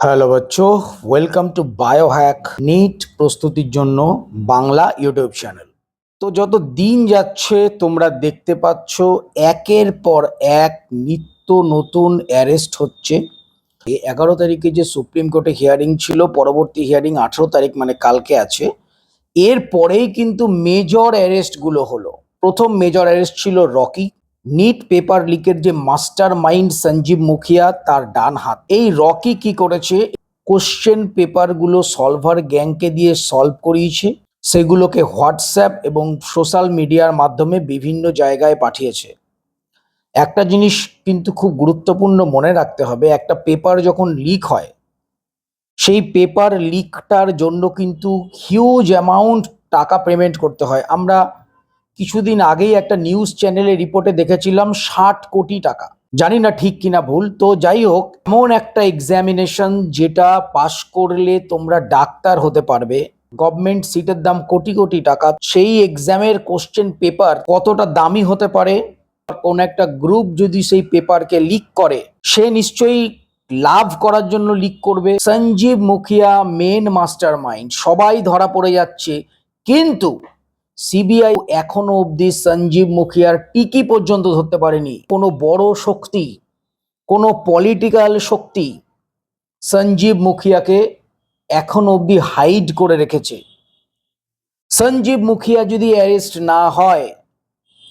Hello বাচ্চো welcome to Biohack NEET প্রস্তুতির জন্য বাংলা ইউটিউব চ্যানেল তো যত দিন যাচ্ছে, তোমরা দেখতে পাচ্ছ একের পর এক নিত্য নতুন অ্যারেস্ট হচ্ছে। এগারো তারিখে যে সুপ্রিম কোর্টে হিয়ারিং ছিল, পরবর্তী হিয়ারিং আঠেরো তারিখ মানে কালকে আছে। এর পরেই কিন্তু মেজর অ্যারেস্টগুলো হলো। প্রথম মেজর অ্যারেস্ট ছিল রকি নিট পেপার লিকের যে মাস্টার মাইন্ড সঞ্জীব মুখিয়া তার ডান হাত। এই রকি কি করেছে? কোশ্চেন পেপারগুলো সলভার গ্যাংকে দিয়ে সলভ করিয়েছে। সেগুলোকে হোয়াটসঅ্যাপ এবং সোশ্যাল মিডিয়ার মাধ্যমে বিভিন্ন জায়গায় পাঠিয়েছে। একটা জিনিস কিন্তু খুব গুরুত্বপূর্ণ মনে রাখতে হবে, একটা পেপার যখন লিক হয়, সেই পেপার লিকটার জন্য কিন্তু হিউজ অ্যামাউন্ট টাকা পেমেন্ট করতে হয়। আমরা কিছুদিন আগেই একটা নিউজ চ্যানেলে রিপোর্টে দেখেছিলাম ষাট কোটি টাকা। জানি না ঠিক কিনা ভুল, তো যাই হোক, এমন একটা এক্সামিনেশন যেটা পাশ করলে তোমরা ডাক্তার হতে পারবে। গভর্নমেন্ট সিটের দাম কোটি কোটি টাকা, সেই এক্সামের কোশ্চেন পেপার কতটা দামি হতে পারে? কোন একটা গ্রুপ যদি সেই পেপারকে লিক করে, সে নিশ্চয়ই লাভ করার জন্য লিক করবে। Sanjeev Mukhiya main master mind সবাই ধরা পড়ে যাচ্ছে। কিন্তু সিবিআই এখনও অবধি সঞ্জীব মুখিয়ার টিকি পর্যন্ত ধরতে পারেনি। কোনো বড় শক্তি, কোনো পলিটিক্যাল শক্তি সঞ্জীব মুখিয়াকে এখনও অবধি হাইড করে রেখেছে। সঞ্জীব মুখিয়া যদি অ্যারেস্ট না হয়,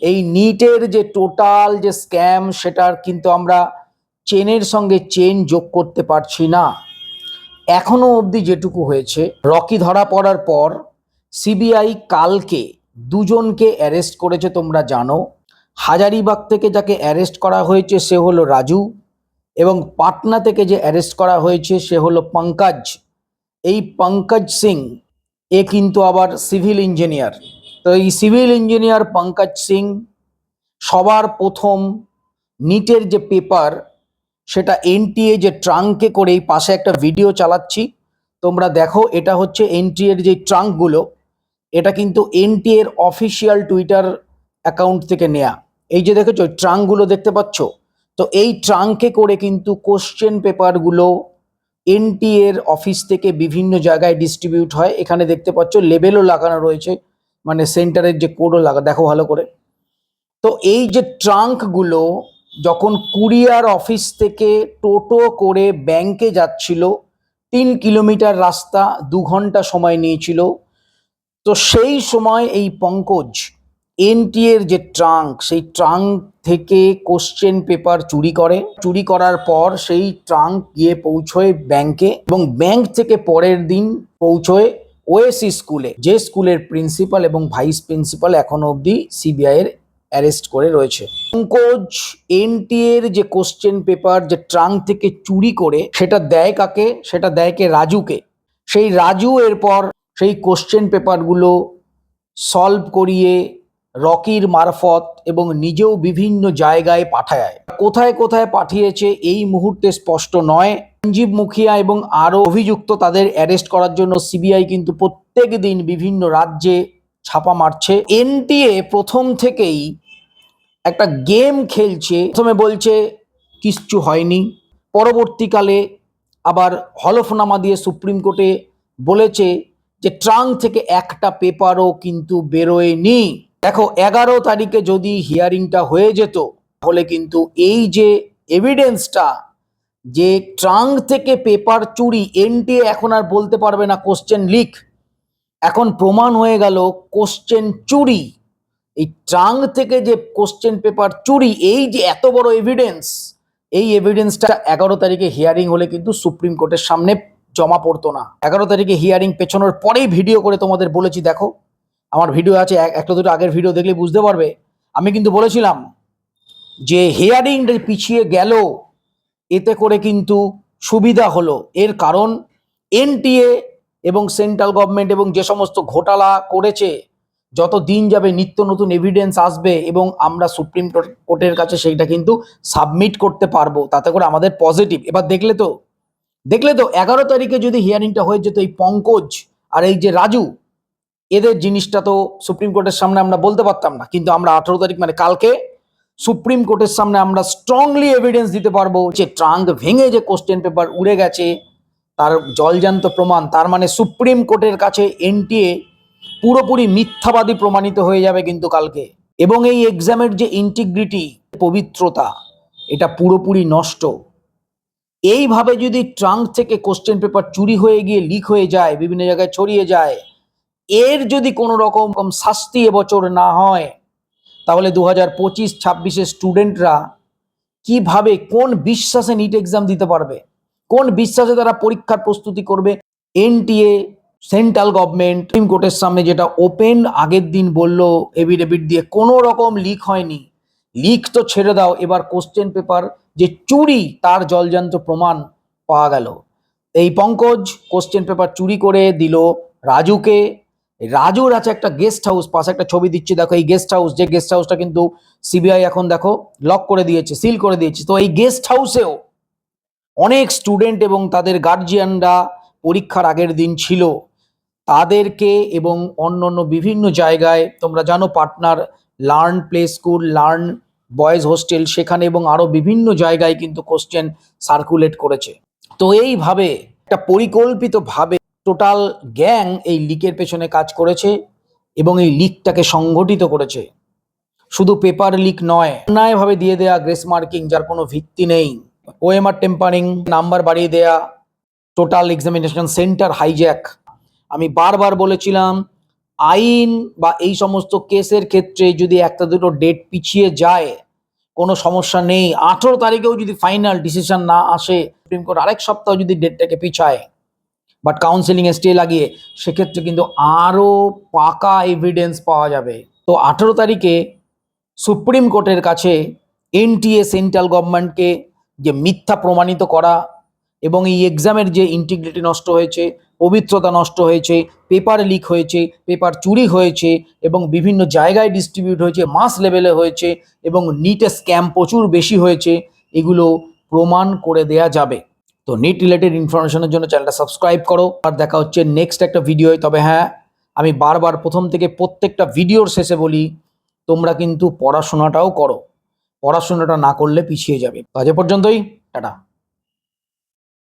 এই নিটের যে টোটাল যে স্ক্যাম সেটার কিন্তু আমরা চেনের সঙ্গে চেন যোগ করতে পারছি না। এখনও অবধি যেটুকু হয়েছে, রকি ধরা পড়ার পর সিবিআই কালকে দুজনকে অ্যারেস্ট করেছে, তোমরা জানো। হাজারিবাগ থেকে যাকে অ্যারেস্ট করা হয়েছে, সে হলো রাজু এবং পাটনা থেকে যে অ্যারেস্ট করা হয়েছে, সে হলো পঙ্কজ। এই পঙ্কজ সিং, এ কিন্তু আবার সিভিল ইঞ্জিনিয়ার। তো এই সিভিল ইঞ্জিনিয়ার পঙ্কজ সিং সবার প্রথম নিটের যে পেপার, সেটা এনটিএ যে ট্রাঙ্কে করে এই পাশে একটা ভিডিও চালাচ্ছি। তোমরা দেখো, এটা হচ্ছে এনটিএ এর যে ট্রাঙ্কগুলো এটা কিন্তু এনটিএ এর অফিসিয়াল টুইটার অ্যাকাউন্ট থেকে নেয়া। এই যে দেখেছ ট্রাঙ্কগুলো দেখতে পাচ্ছ? তো এই ট্রাঙ্কে করে কিন্তু কোশ্চেন পেপারগুলো এনটিএ এর অফিস থেকে বিভিন্ন জায়গায় ডিস্ট্রিবিউট হয়। এখানে দেখতে পাচ্ছ লেবেলও লাগানো রয়েছে। মানে সেন্টারের যে কোডও লাগা, দেখো ভালো করে। তো এই যে ট্রাঙ্কগুলো, যখন কুরিয়ার অফিস থেকে টোটো করে ব্যাংকে যাচ্ছিল, তিন কিলোমিটার রাস্তা, দু ঘণ্টা সময় নিয়েছিল। তো সেই সময় এই পঙ্কজ এনটিএর যে ট্রাঙ্ক, সেই ট্রাঙ্ক থেকে কোশ্চেন পেপার চুরি করে। চুরি করার পর সেই ট্রাঙ্ক গিয়ে পৌঁছয় ব্যাংকে এবং ব্যাংক থেকে পরের দিন পৌঁছয় ওএসি স্কুলে যে স্কুলের প্রিন্সিপাল এবং ভাইস প্রিন্সিপাল এখনও অবধি সিবিআই এর অ্যারেস্ট করে রয়েছে। পঙ্কজ এনটিএ এর যে কোশ্চেন পেপার যে ট্রাঙ্ক থেকে চুরি করে, সেটা দেয় কাকে? সেটা দেয় কে? রাজুকে। সেই রাজু এরপর সেই কোশ্চেন পেপারগুলো সলভ করিয়ে রকির মারফত এবং নিজেও বিভিন্ন জায়গায় পাঠায়। কোথায় কোথায় পাঠিয়েছে এই মুহূর্তে স্পষ্ট নয়। সঞ্জীব মুখিয়া এবং আরও অভিযুক্ত তাদের অ্যারেস্ট করার জন্য সিবিআই কিন্তু প্রত্যেক দিন বিভিন্ন রাজ্যে ছাপা মারছে। এনটিএ প্রথম থেকেই একটা গেম খেলছে। প্রথমে বলছে, কিচ্ছু হয়নি। পরবর্তীকালে আবার হলফনামা দিয়ে সুপ্রিম কোর্টে বলেছে যে ট্রাঙ্ক থেকে একটা পেপারও কিন্তু বেরোয়নি। দেখো, এগারো তারিখে যদি হিয়ারিংটা হয়ে যেত, তাহলে কিন্তু এই যে এভিডেন্সটা যে ট্রাঙ্ক থেকে পেপার চুরি, এনটিএ এখন আর বলতে পারবে না কোশ্চেন লিক এখন প্রমাণ হয়ে গেল কোশ্চেন চুরি। এই ট্রাঙ্ক থেকে যে কোশ্চেন পেপার চুরি, এই যে এত বড় এভিডেন্স এই এভিডেন্সটা এগারো তারিখে হিয়ারিং হলে কিন্তু সুপ্রিম কোর্টের সামনে জমা পড়তো না। এগারো তারিখে হিয়ারিং পেছনোর পরেই ভিডিও করে তোমাদের বলেছি, দেখো, আমার ভিডিও আছে, এক- একটা দুটো আগের ভিডিও দেখলে বুঝতে পারবে। আমি কিন্তু বলেছিলাম যে হিয়ারিং পিছিয়ে গেল, এতে করে কিন্তু সুবিধা হলো। এর কারণ এনটিএ এবং সেন্ট্রাল গভর্নমেন্ট এবং যে সমস্ত ঘোটালা করেছে, যত দিন যাবে নিত্য নতুন এভিডেন্স আসবে এবং আমরা সুপ্রিম কোর্টের কাছে সেইটা কিন্তু সাবমিট করতে পারব, তাতে করে আমাদের পজিটিভ এবার দেখলে তো দেখলে তো এগারো তারিখে যদি হিয়ারিংটা হয়ে যেত এই পঙ্কজ আর এই যে রাজু, এদের জিনিসটা তো সুপ্রিম কোর্টের সামনে আমরা বলতে পারতাম না। কিন্তু আমরা আঠারো তারিখ মানে কালকে সুপ্রিম কোর্টের সামনে আমরা স্ট্রংলি এভিডেন্স দিতে পারব যে ট্রাঙ্ক ভেঙে যে কোশ্চেন পেপার উড়ে গেছে, তার জলজান্ত প্রমাণ, তার মানে সুপ্রিম কোর্টের কাছে এনটিএ পুরোপুরি মিথ্যাবাদী প্রমাণিত হয়ে যাবে কিন্তু কালকে। এবং এই এক্সামের যে ইন্টিগ্রিটি পবিত্রতা, এটা পুরোপুরি নষ্ট। এইভাবে যদি ট্রাঙ্ক থেকে কোশ্চেন পেপার চুরি হয়ে গিয়ে লিক হয়ে যায়, বিভিন্ন জায়গায় ছড়িয়ে যায়, এর যদি কোনো রকম শাস্তি এবছর না হয়, তাহলে দু হাজার পঁচিশ, ছাব্বিশের স্টুডেন্টরা কীভাবে, কোন বিশ্বাসে নিট এক্সাম দিতে পারবে? কোন বিশ্বাসে তারা পরীক্ষার প্রস্তুতি করবে? এনটিএ, সেন্ট্রাল গভর্নমেন্ট, সুপ্রিম কোর্টের সামনে যেটা ওপেন আগের দিন বলল এভিডেভিট দিয়ে কোনো রকম লিক হয়নি। লিক তো ছেড়ে দাও, এবার কোশ্চেন পেপার যে চুরি তার জলজান্ত প্রমাণ পাওয়া গেল। এই পঙ্কজ কোশ্চেন পেপার চুরি করে দিল রাজুকে। রাজুর আছে একটা গেস্ট হাউস পাশে একটা ছবি দিচ্ছি, দেখো এই গেস্ট হাউস যে গেস্ট হাউসটা কিন্তু সিবিআই এখন দেখো লক করে দিয়েছে সিল করে দিয়েছে। তো এই গেস্ট হাউসেও অনেক স্টুডেন্ট এবং তাদের গার্জিয়ানরা পরীক্ষার আগের দিন ছিল। তাদেরকে এবং অন্য অন্য বিভিন্ন জায়গায়, তোমরা জানো partner learn play school learn boys hostel সেখানে এবং আরও বিভিন্ন জায়গায় কিন্তু কোশ্চেন সার্কুলেট করেছে। তো এইভাবে একটা পরিকল্পিতভাবে টোটাল গ্যাং এই লিকের পেছনে কাজ করেছে এবং এই লিকটাকে সংগঠিত করেছে। শুধু পেপার লিক নয়, অন্যায়ভাবে দিয়ে দেয়া গ্রেস মার্কিং, যার কোনো ভিত্তি নেই। ওএমআর টেম্পারিং নাম্বার বাড়িয়ে দেয়া টোটাল এক্সামিনেশন সেন্টার হাইজ্যাক আমি বারবার বলেছিলাম আইন বা এই সমস্ত কেসের ক্ষেত্রে যদি একটা দুটো ডেট পিছিয়ে যায়, কোনো সমস্যা নেই। আঠেরো তারিখেও যদি ফাইনাল ডিসিশন না আসে সুপ্রিম কোর্ট আরেক সপ্তাহ যদি ডেটটাকে পিছায় বাট কাউন্সিলিংয়ে স্টে লাগিয়ে, সেক্ষেত্রে কিন্তু আরও পাকা এভিডেন্স পাওয়া যাবে। তো আঠেরো তারিখে সুপ্রিম কোর্টের কাছে এনটিএ সেন্ট্রাল গভর্নমেন্টকে যে মিথ্যা প্রমাণিত করা এবং এই এক্সামের যে ইন্টিগ্রিটি নষ্ট হয়েছে পবিত্রতা নষ্ট হয়েছে পেপার লিক হয়েছে পেপার চুরি হয়েছে এবং বিভিন্ন জায়গায় ডিস্ট্রিবিউট হয়েছে মাস লেভেলে হয়েছে এবং নিটে স্ক্যাম প্রচুর বেশি হয়েছে, এগুলো প্রমাণ করে দেয়া যাবে। তো নিট রিলেটেড ইনফরমেশনের জন্য চ্যানেলটা সাবস্ক্রাইব করো। আর দেখা হচ্ছে নেক্সট একটা ভিডিও তবে হ্যাঁ আমি বারবার প্রথম থেকে প্রত্যেকটা ভিডিওর শেষে বলি, তোমরা কিন্তু পড়াশোনাটাও করো। পড়াশোনাটা না করলে পিছিয়ে যাবে। আজ পর্যন্তই। টাটা।